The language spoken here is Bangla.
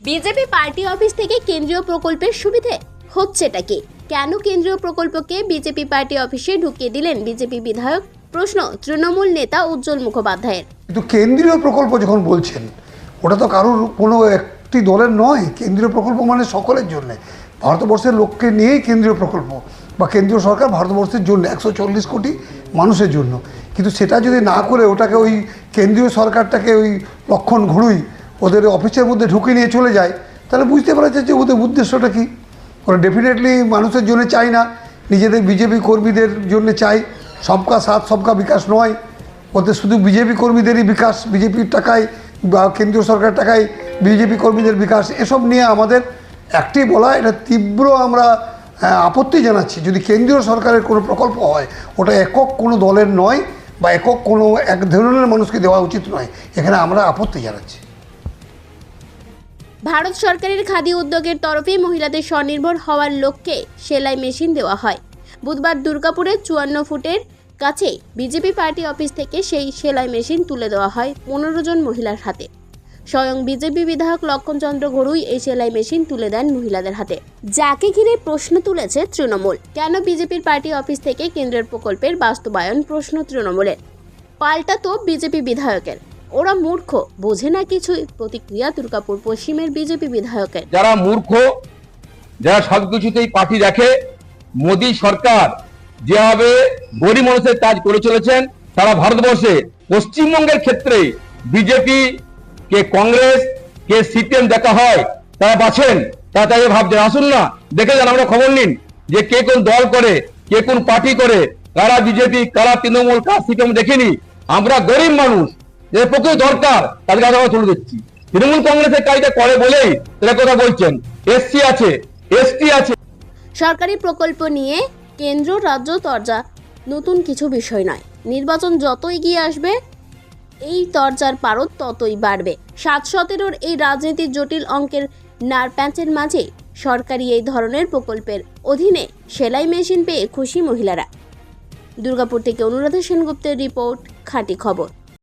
বিজেপি পার্টি অফিস থেকে কেন্দ্রীয় প্রকল্পের সুবিধে হচ্ছেটা কি? কেন কেন্দ্রীয় প্রকল্পকে বিজেপি পার্টি অফিসে ঢুকিয়ে দিলেন বিজেপি বিধায়ক? প্রশ্ন, তৃণমূল নেতা উজ্জ্বল মুখোপাধ্যায়ের। কিন্তু কেন্দ্রীয় প্রকল্প যখন বলছেন, ওটা তো কারোর কোনো একটি দলের নয়, কেন্দ্রীয় প্রকল্প মানে সকলের জন্য। ভারতবর্ষের লোককে নিয়েই কেন্দ্রীয় প্রকল্প, বা কেন্দ্রীয় সরকার ভারতবর্ষের জন্য, একশো চল্লিশ কোটি মানুষের জন্য। কিন্তু সেটা যদি না করে ওটাকে ওই কেন্দ্রীয় সরকারটাকে ওই লক্ষণ ঘুরুই ওদের অফিসের মধ্যে ঢুকে নিয়ে চলে যায়, তাহলে বুঝতে পারা যাচ্ছে যে ওদের উদ্দেশ্যটা কী। ওরা ডেফিনেটলি মানুষের জন্য চায় না, নিজেদের বিজেপি কর্মীদের জন্য চাই সবকা সাথ, সবকা বিকাশ নয়। ওদের শুধু বিজেপি কর্মীদেরই বিকাশ বিজেপির টাকায় বা কেন্দ্রীয় সরকার টাকায় বিজেপি কর্মীদের বিকাশ, এসব নিয়ে আমাদের একটি বলা, এটা তীব্র আমরা আপত্তি জানাচ্ছি। যদি কেন্দ্রীয় সরকারের কোনো প্রকল্প হয়, ওটা একক কোনো দলের নয় বা একক কোনো এক ধরনের মানুষকে দেওয়া উচিত নয়। এখানে আমরা আপত্তি জানাচ্ছি। ভারত সরকারের খাদি উদ্যোগের তরফে মহিলাদের স্বনির্ভর হওয়ার লক্ষ্যে সেলাই মেশিন দেওয়া হয়। বুধবার দুর্গাপুরের চুয়ান্ন ফুটের কাছে বিজেপি পার্টি অফিস থেকে সেই সেলাই মেশিন তুলে দেওয়া হয় পনেরো জন মহিলার হাতে। স্বয়ং বিজেপি বিধায়ক লক্ষণচন্দ্র ঘড়ুই এই সেলাই মেশিন তুলে দেন মহিলাদের হাতে। যাকে ঘিরে প্রশ্ন তুলেছে তৃণমূল। কেন বিজেপির পার্টি অফিস থেকে কেন্দ্রের প্রকল্পের বাস্তবায়ন প্রশ্ন তৃণমূলের? পাল্টা তো বিজেপি বিধায়কের। ওরা মূর্খ, বোঝে না কিছুই, প্রতিক্রিয়া দুর্গাপুর পশ্চিমের বিজেপি বিধায়কের। যারা মূর্খ, যারা সবকিছুতেই পার্টি রাখে, মোদী সরকার যেভাবে গরিব মানুষের কাজ করে চলেছেন, সারা ভারতবর্ষে, পশ্চিমবঙ্গের ক্ষেত্রে বিজেপি কে কংগ্রেস, কে সিপিএম দেখা হয়, তারা বাছেন তারা তাই ভাবছেন, আসুন না, দেখে যান, আমরা খবর নিন যে কে কোন দল করে, কে কোন পার্টি করে, কারা বিজেপি, কারা তৃণমূল, কারা সিপিএম দেখিনি। আমরা গরিব মানুষ যে পক্ষে দরকার তাদের কাছে আমরা তুলে দিচ্ছি। তৃণমূল কংগ্রেসের কাজটা করে বলেই তারা কথা বলছেন। এসসি আছে এসটি আছে। সরকারি প্রকল্প নিয়ে কেন্দ্র, রাজ্য তরজা, নতুন কিছু বিষয় নয়। নির্বাচন যত এগিয়ে আসবে, এই তরজার পারদ ততই বাড়বে। সাত সতেরোর এই রাজনীতির জটিল অঙ্কের নার প্যাঁচের মাঝে সরকারি এই ধরনের প্রকল্পের অধীনে সেলাই মেশিন পেয়ে খুশি মহিলারা। দুর্গাপুর থেকে অনুরাধা সেনগুপ্তের রিপোর্ট, খাঁটি খবর।